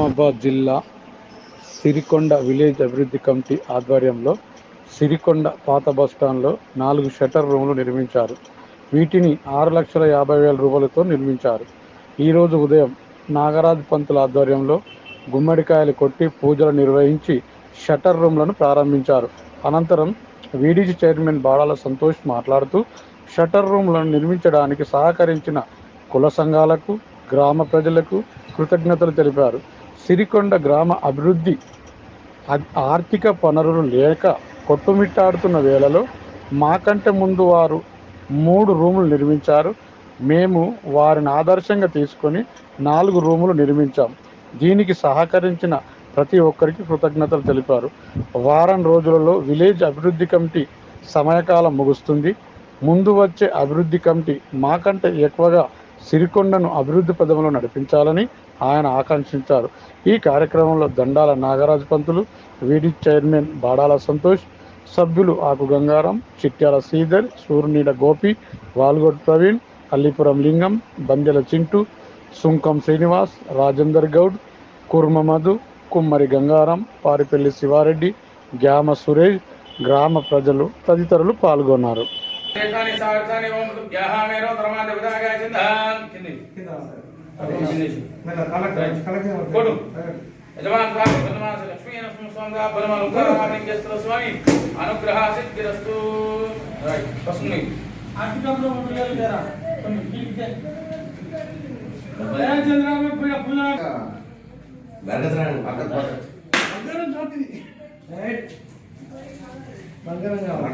నిజామాబాద్ జిల్లా సిరికొండ విలేజ్ అభివృద్ధి కమిటీ ఆధ్వర్యంలో సిరికొండ పాత బస్టాండ్లో నాలుగు షట్టర్ రూములు నిర్మించారు. వీటిని ఆరు లక్షల యాభై వేల రూపాయలతో నిర్మించారు. ఈరోజు ఉదయం నాగరాజ్ పంతుల ఆధ్వర్యంలో గుమ్మడికాయలు కొట్టి పూజలు నిర్వహించి షట్టర్ రూమ్లను ప్రారంభించారు. అనంతరం వీడీసీ చైర్మన్ బాడాల సంతోష్ మాట్లాడుతూ షట్టర్ రూమ్లను నిర్మించడానికి సహకరించిన కుల సంఘాలకు గ్రామ ప్రజలకు కృతజ్ఞతలు తెలిపారు. సిరికొండ గ్రామ అభివృద్ధి ఆర్థిక వనరులు లేక కొట్టుమిట్టాడుతున్న వేళలో మాకంటే ముందు వారు మూడు రూములు నిర్మించారు. మేము వారిని ఆదర్శంగా తీసుకొని నాలుగు రూములు నిర్మించాం. దీనికి సహకరించిన ప్రతి ఒక్కరికి కృతజ్ఞతలు తెలిపారు. వారం రోజులలో విలేజ్ అభివృద్ధి కమిటీ సమయకాలం ముగుస్తుంది. ముందు వచ్చే అభివృద్ధి కమిటీ మాకంటే ఎక్కువగా సిరికొండను అభివృద్ధి పదంలో నడిపించాలని ఆయన ఆకాంక్షించారు. ఈ కార్యక్రమంలో దండాల నాగరాజు పంతులు వీడి చైర్మన్ బాడాల సంతోష్ సభ్యులు ఆకు గంగారం చిట్యాల శ్రీధర్ సూర్యనీడ గోపి వాల్గొట్ ప్రవీణ్ అల్లిపురం లింగం బందెల చింటూ సుంకం శ్రీనివాస్ రాజేందర్ గౌడ్ కుర్మ మధు కుమ్మరి గంగారం పారిపల్లి శివారెడ్డి గ్యామ సురేష్ గ్రామ ప్రజలు తదితరులు పాల్గొన్నారు. కొడు. స్వామి అనుగ్రహ సిద్ధిరస్తు. బంగారం కావాలి.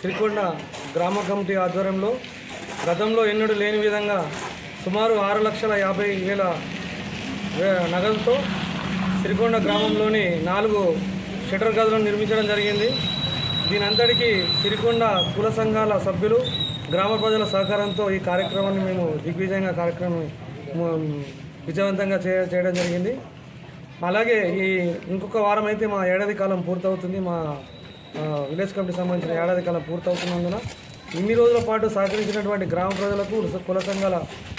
శ్రీకొండ గ్రామ కమిటీ ఆధ్వర్యంలో గతంలో ఎన్నడూ లేని విధంగా సుమారు ఆరు లక్షల యాభై వేల నగదుతో శ్రీకొండ గ్రామంలోని నాలుగు షటర్ గదులను నిర్మించడం జరిగింది. దీనంతటికీ సిరికొండ కుల సంఘాల సభ్యులు గ్రామ ప్రజల సహకారంతో ఈ కార్యక్రమాన్ని మేము దిగ్విజయంగా కార్యక్రమం విజయవంతంగా చే చేయడం జరిగింది. అలాగే ఈ ఇంకొక వారం అయితే మా ఏడాది కాలం పూర్తవుతుంది. మా విలేజ్ కమిటీ సంబంధించిన ఏడాది కాలం పూర్తవుతున్నందున ఇన్ని రోజుల పాటు సహకరించినటువంటి గ్రామ ప్రజలకు కుల సంఘాల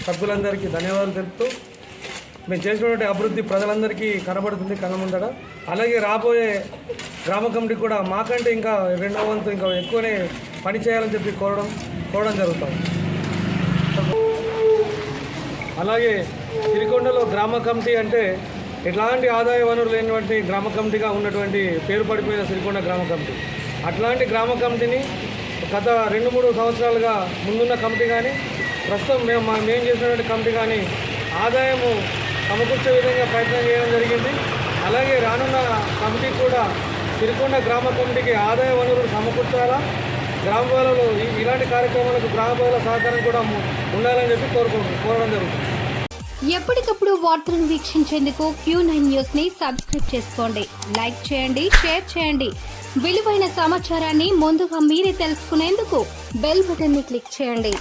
సభ్యులందరికీ ధన్యవాదాలు తెలుపుతూ మేము చేసినటువంటి అభివృద్ధి ప్రజలందరికీ కనబడుతుంది కళ్ళ అలాగే రాబోయే గ్రామ కమిటీ కూడా మాకంటే ఇంకా రెండవ వంతు ఇంకా ఎక్కువనే పని చేయాలని చెప్పి కోరడం కోరడం జరుగుతుంది. అలాగే సిరికొండలో గ్రామ కమిటీ అంటే ఎట్లాంటి ఆదాయ వనరులు లేనటువంటి గ్రామ కమిటీగా ఉన్నటువంటి పేరు పడిపోయిన సిరికొండ గ్రామ కమిటీ. అట్లాంటి గ్రామ కమిటీని గత రెండు మూడు సంవత్సరాలుగా ముందున్న కమిటీ కానీ ప్రస్తుతం మేము మా- మేము చేసినటువంటి కమిటీ కానీ ఆదాయము సమకూర్చే విధంగా ప్రయత్నం చేయడం జరిగింది. అలాగే రానున్న కమిటీ కూడా సిరికొండ గ్రామ కమిటీకి ఆదాయ వనరులు సమకూర్చాలా గ్రామాలలో ఇలాంటి కార్యక్రమాలకు గ్రామ ప్రజల సహకారం కూడా ఉండాలని చెప్పి కోరుకుంటున్నాం కోరడం జరుగుతుంది. ఎప్పటికప్పుడు వార్తలను వీక్షించేందుకు క్యూ నైన్ న్యూస్ని సబ్స్క్రైబ్ చేసుకోండి. లైక్ చేయండి షేర్ చేయండి. విలువైన సమాచారాన్ని ముందుగా మీరే తెలుసుకునేందుకు బెల్ బటన్ని క్లిక్ చేయండి.